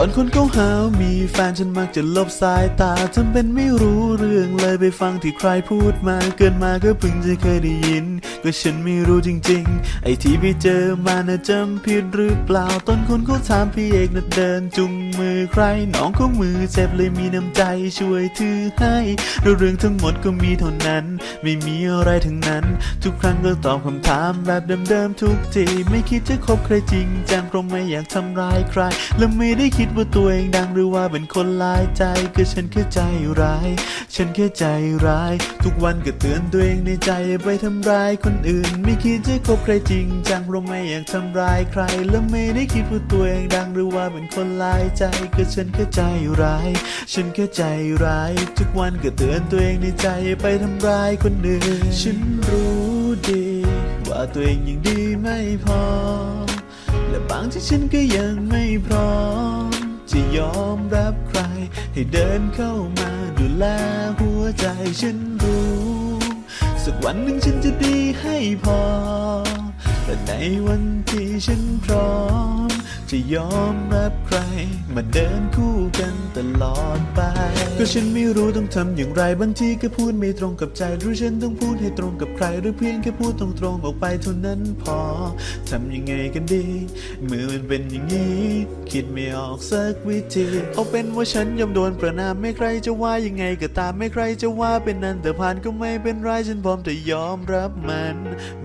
อนคนเขาหามีแฟนฉันมักจะลบสายตาทำเป็นไม่รู้เรื่องเลยไปฟังที่ใครพูดมาเกินมาก็เพิ่งจะเคยได้ยิน ก็ฉันไม่รู้จริง ๆ ไอ้ที่ไปเจอมาน่ะจำผิดหรือเปล่าตอนคนเขาถามพี่เอกน่ะเดินจุงมือใครน้องเขามือเจ็บเลยมีน้ำใจช่วยถือให้แล้วเรื่องทั้งหมดก็มีเท่านั้น ไม่มีอะไรทั้งนั้น ทุกครั้งก็ตอบคำถามแบบเดิมๆทุกทีไม่คิดจะคบใครจริงจังเพราะไม่อยากทำร้ายใคร และไม่ได้คิดว่าตัวเองดังหรือว่าเป็นคนลายใจก็ฉันแค่ใจร้าย ฉันแค่ใจร้าย ทุกวันก็เตือนตัวเองในใจไปทำร้ายคนอื่น ไม่คิดจะคบใครจริงจังเพราะไม่อยากทำร้ายใคร และไม่ได้คิดว่าตัวเองดังหรือว่าเป็นคนลายใจก็ฉันแค่ใจร้าย ฉันแค่ใจร้าย ทุกวันก็เตือนตัวเองในใจไปทำร้ายคนอื่น ฉันรู้ดี ว่าตัวเองยังดีไม่พอ และบางที่ฉันก็ยังไม่พร้อม จะยอมรับใคร ให้เดินเข้ามาดูแลหัวใจฉันรู้ สักวันหนึ่งฉันจะดีให้พอ แต่ในวันที่ฉันพร้อม จะยอมรับใคร มาเดินคู่กันตลอดไป ก็ฉันไม่รู้ต้องทำอย่างไรบางทีก็พูดไม่ตรงกับใจ หรือฉันต้องพูดให้ตรงกับใคร หรือเพียงแค่พูดตรงๆออกไปเท่านั้นพอทำยังไงกันดีเมื่อมันเป็นอย่างนี้ คิดไม่ออกสักวิธี เอาเป็นว่าฉันยอมโดนประนามไม่ใครจะว่ายังไงก็ตามไม่ใครจะว่าเป็นนันแต่ผ่านก็ไม่เป็นไรฉันพร้อมจะยอมรับมัน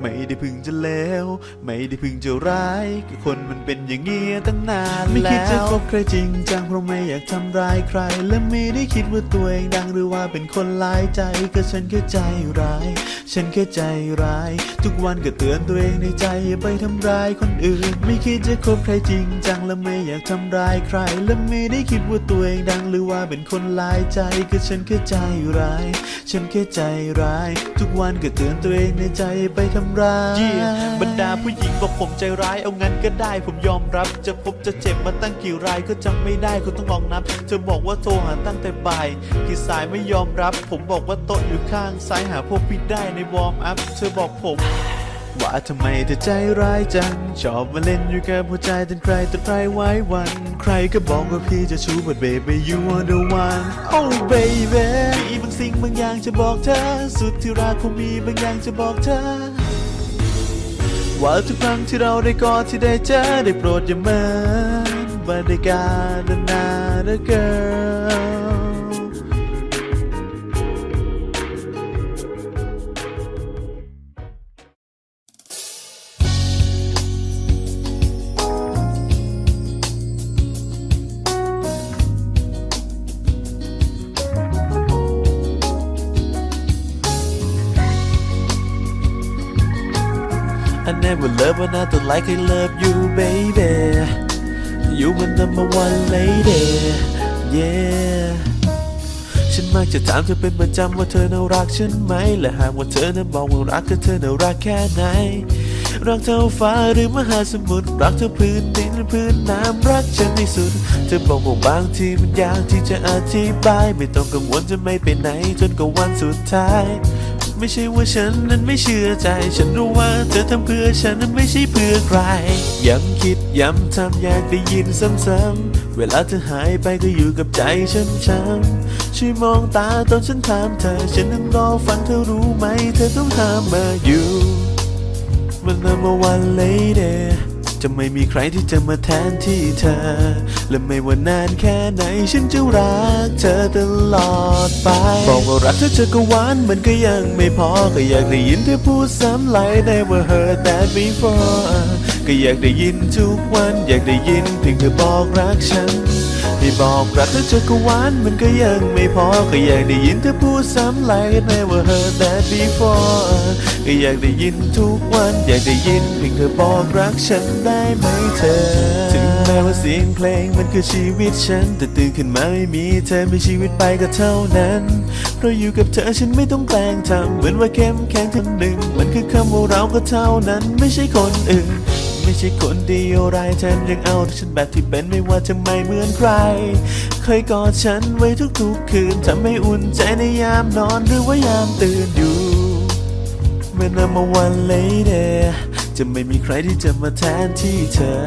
ไม่ได้พึงจะเลวไม่ได้พึงจะร้ายก็คนมันเป็นอย่างนี้ตั้งนานแล้ว ไม่คิดจะคบใครจริงจังเพราะไม่อยากทำร้ายใคร และไม่ได้คิดว่าตัวเองดังหรือว่าเป็นคนลายใจก็ฉันแค่ใจร้าย ฉันแค่ใจร้าย ทุกวันก็เตือนตัวเองในใจอย่าไปทำร้ายคนอื่น ไม่คิดจะคบใครจริงจังและไม่อยากทำร้ายใคร และไม่ได้คิดว่าตัวเองดังหรือว่าเป็นคนลายใจก็ฉันแค่ใจร้าย ฉันแค่ใจร้าย ทุกวันก็เตือนตัวเองในใจไปทำร้ายบรรดาผู้หญิงบอกผมใจร้ายเอางั้นก็ได้ผมยอมรับ จะพบจะเจ็บมาตั้งกี่รายก็จำไม่ได้คุณต้องลองนับเธอบอกว่าโทรหาตั้งแต่บ่ายกี่สายไม่ยอมรับ ผมบอกว่าโต๊ะอยู่ข้างซ้ายหาพวกพี่ได้ในวอร์มอัพเธอบอกผม ว่าทำไมเธอใจร้ายจัง ชอบมาเล่นอยู่กับหัวใจจนใครแต่ใครไว้วัน ใครก็บอกว่าพี่จะชู but baby you are the one oh baby มีบางสิ่งบางอย่างจะบอกเธอ สุดที่รักคงมีบางอย่างจะบอกเธอ ว่าทุกครั้งที่เราได้กอดที่ได้เจอได้โปรดอย่าเมินบรรยากาศนานๆ girl I never love another like I love you baby You my number one lady yeah ฉันมักจะถามเธอเป็นประจำว่าเธอน่ารักฉันไหม และหากว่าเธอนั้นบอกว่ารักก็เธอน่ารักแค่ไหน รักเท่าฟ้าหรือมหาสมุทร รักเท่าพื้นดินหรือพื้นน้ำรักฉันที่สุด เธอบอกว่าบางทีมันยากที่จะอธิบาย ไม่ต้องกังวลจะไม่ไปไหนจนกว่าวันสุดท้าย ไม่ใช่ว่าฉันนั้นไม่เชื่อใจ ฉันรู้ว่าเธอทำเพื่อฉันนั้นไม่ใช่เพื่อใคร ย้ำคิดย้ำทำอยากได้ยินซ้ำๆ เวลาเธอหายไปก็อยู่กับใจช้ำๆช่วยมองตาตอนฉันถามเธอ ฉันนั่งรอฟังเธอรู้ไหม เธอต้องถามมาอยู่ มัน number one lady จะไม่มีใครที่จะมาแทนที่เธอ และไม่ว่านานแค่ไหนฉันจะรักเธอตลอดไป บอกว่ารักเธอเธอก็หวานมันก็ยังไม่พอ ก็อยากได้ยินเธอพูดซ้ำหลายได้ว่า heard that before ก็อยากได้ยินทุกวัน อยากได้ยินเพียงเธอบอกรักฉัน ที่บอกรักเธอเธอก็หวานมันก็ยังไม่พอก็อยากได้ยินเธอพูดซ้ำ like never heard that before ก็อยากได้ยินทุกวัน อยากได้ยินเพียงเธอบอกรักฉันได้ไหมเธอ ถึงแม้ว่าเสียงเพลงมันคือชีวิตฉัน แต่ตื่นขึ้นมาไม่มีเธอมีชีวิตไปก็เท่านั้น เพราะอยู่กับเธอฉันไม่ต้องแกล้งทำเหมือนว่าเข้มแข็งทั้งหนึ่ง มันคือคำว่าเราก็เท่านั้นไม่ใช่คนอื่น ใช่คนดียวไรแทนยังเอาแต่ฉันแบบที่เป็นไม่ว่าจะไม่เหมือนใคร เคยกอดฉันไว้ทุกๆคืนทำให้อุ่นใจในยามนอนหรือว่ายามตื่นอยู่เม่ the number one lady จะไม่มีใครที่จะมาแทนที่เธอ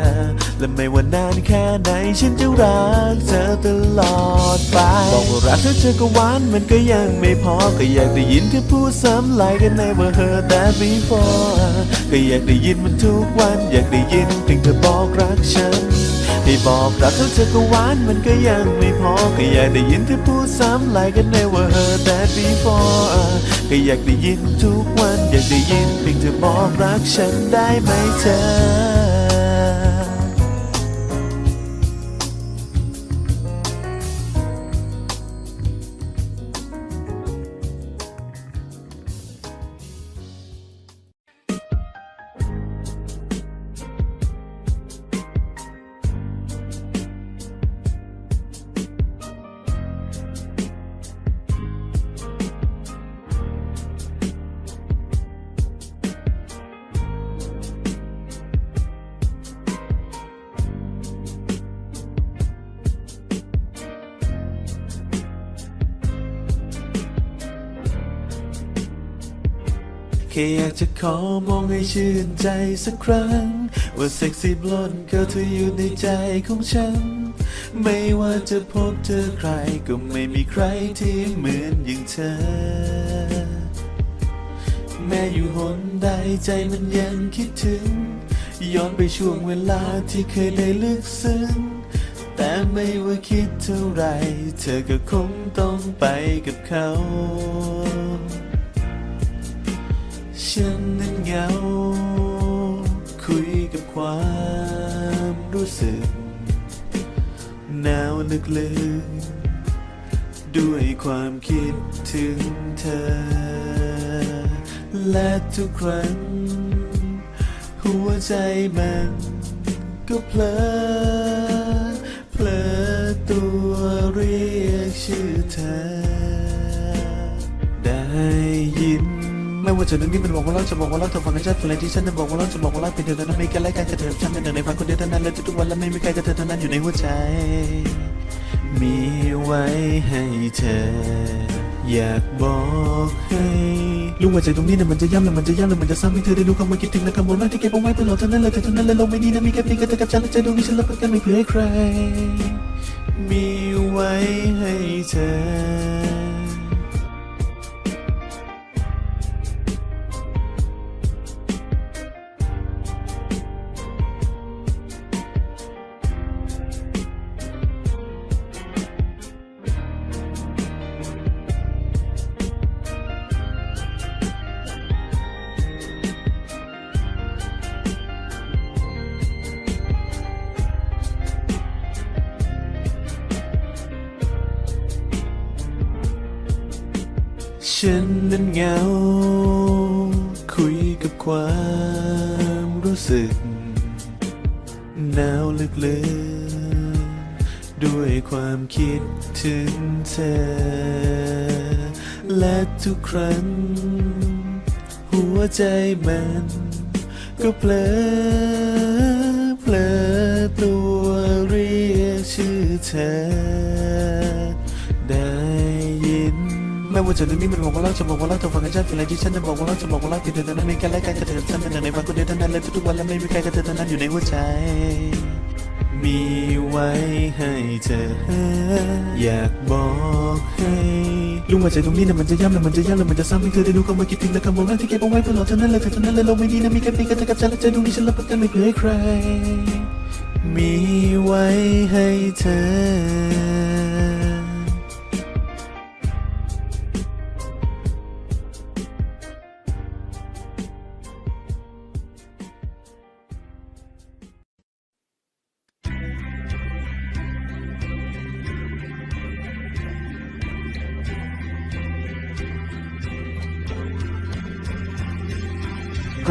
และไม่ว่านานแค่ไหนฉันจะรักเธอตลอดไปบอกว่ารักเธอเธอก็หวานมันก็ยังไม่พอก็อยากได้ยินเธอพูดซ้ำหลายกันในว่าเธอ that before ก็อยากได้ยินมันทุกวัน อยากได้ยินเพียงเธอบอกรักฉัน ให้บอกรักเธอเธอก็หวานมันก็ยังไม่พอก็อยากได้ยินเธอพูดซ้ำ like I never heard that before ก็อยากได้ยินทุกวัน อยากได้ยินเพียงเธอบอกรักฉันได้ไหมเธอ ค่อยากจะขอมองให้ชื่นใจสักครั้ง ว่าเซ็กซี่บลอนก็เธออยู่ในใจของฉัน ไม่ว่าจะพบเจอใครก็ไม่มีใครที่เหมือนอย่างเธอ แม้อยู่หนใดใจมันยังคิดถึง ย้อนไปช่วงเวลาที่เคยได้ลึกซึ้งแต่ไม่ว่าคิดเท่าไร เธอก็คงต้องไปกับเขา ฉันนั้นเหงา คุยกับความรู้สึก หนาวลึกๆด้วยความคิดถึงเธอ และทุกครั้ง หัวใจมันก็เพลอเพลอตัวเรียกชื่อเธอ ได้ ไม่ว่าจะนึกนี่มันบอกว่าเราจะบอกว่าเราเธอฟังกันชัดเพลงที่ฉันนั้นบอกว่าเราจะบอกว่าเราเป็นเธอเท่านั้นไม่กันและกันกับเธอฉันเป็นหนึ่งในฟังคนเดียวเท่านั้นและทุกวันและไม่มีใครกับเธอเท่านั้นอยู่ในหัวใจ มีไว้ให้เธอ อยากบอกให้รู้ว่าใจตรงนี้เนี่ยมันจะย่ำแล้วมันจะย่ำแล้วมันจะซ้ำให้เธอได้รู้คำว่าคิดถึงและคำว่ารักที่เก็บเอาไว้ตลอดเท่านั้นและเธอเท่านั้นและโลกไม่นี้นะมีแค่เพียงแค่เธอกับฉันและใจตรงนี้ฉันรับประกันไม่เผื่อให้ใคร มีไว้ให้เธอ ฉันนั้นเหงา คุยกับความรู้สึก หนาวลึกๆ ด้วยความคิดถึงเธอ และทุกครั้ง หัวใจมัน ก็เพลอเพลอตัวเรียกชื่อเธอ ว่าจะนึกนี่มันบอกว่าเราจะบอกว่าเราเธอฟังกันชัดเป็นอะไรที่ฉันจะบอกว่าเราจะบอกว่าเราเป็นเธอเท่านั้นไม่กันและกันกับเธอฉันเป็นหนึ่งในฟังคนเดียวเท่านั้นและทุกวันและไม่มีใครกับเธอทนั้นอยู่ในหัวใจ มีไว้ให้เธอ อยากบอกให้รู้ว่าใจตรงนี้นี่ยมันจะย่ำแล้วมันจะย่ำแล้วมันจะซ้ำให้เธอได้รู้คำว่าคิดถึงและคำว่ารักที่เก็บเอาไว้ตลอดเท่านั้นและเธอเท่านั้นและโลกไม่นี้นะมีแค่เพียงแค่กับฉันและใจตรงนี้ฉันรับประกันไม่เผื่อใคร มีไว้ให้เธอ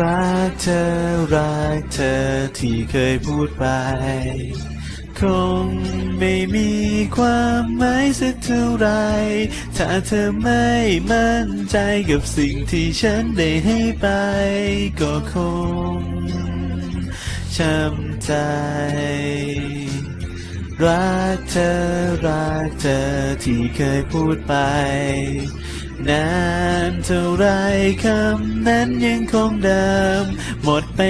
รักเธอรักเธอที่เคยพูดไป คงไม่มีความหมายสักเท่าไร ถ้าเธอไม่มั่นใจกับสิ่งที่ฉันได้ให้ไป ก็คงช้ำใจ รักเธอรักเธอที่เคยพูดไป นานเท่าไรคำนั้นยังคงเดิม หมดไป